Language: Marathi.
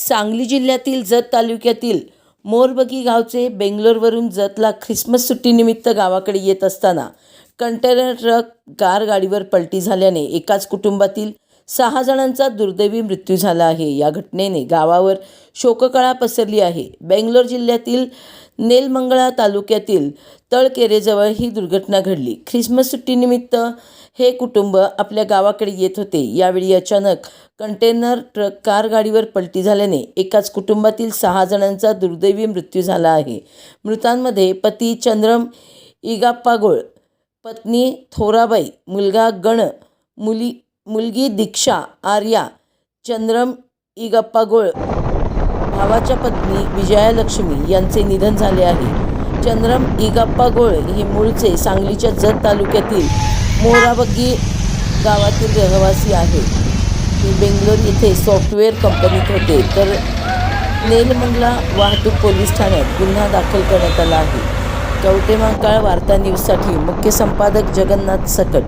सांगली जिल्ह्यातील जत तालुक्यातील मोरबगी गावचे बेंगलोरवरून जतला ख्रिसमस सुट्टीनिमित्त गावाकडे येत असताना कंटेनर ट्रक कार गाडीवर पलटी झाल्याने एकाच कुटुंबातील सहा जणांचा दुर्दैवी मृत्यू झाला आहे. या घटनेने गावावर शोककळा पसरली आहे. बेंगलोर जिल्ह्यातील नेलमंगळा तालुक्यातील तळकेरेजवळ ही दुर्घटना घडली. ख्रिसमस सुट्टीनिमित्त हे कुटुंब आपल्या गावाकडे येत होते. यावेळी अचानक कंटेनर ट्रक कार गाडीवर पलटी झाल्याने एकाच कुटुंबातील सहा जणांचा दुर्दैवी मृत्यू झाला आहे. मृतांमध्ये पती चंद्रम इगाप्पागोळ पत्नी थोराबाई मुलगा गण मुली मुलगी दीक्षा आर्या चंद्रम इगप्पागोळ भावाच्या पत्नी विजयालक्ष्मी यांचे निधन झाले आहे. चंद्रम इगप्पा गोळ हे मूळचे सांगलीच्या जत तालुक्यातील मोराबग्गी गावातील रहिवासी आहे ते बेंगलोर येथे सॉफ्टवेअर कंपनीत होते. तर नेलमंगला वाहतूक पोलीस ठाण्यात गुन्हा दाखल करण्यात आला आहे. कवटेमाकाळ वार्ता न्यूजसाठी मुख्य संपादक जगन्नाथ सकट.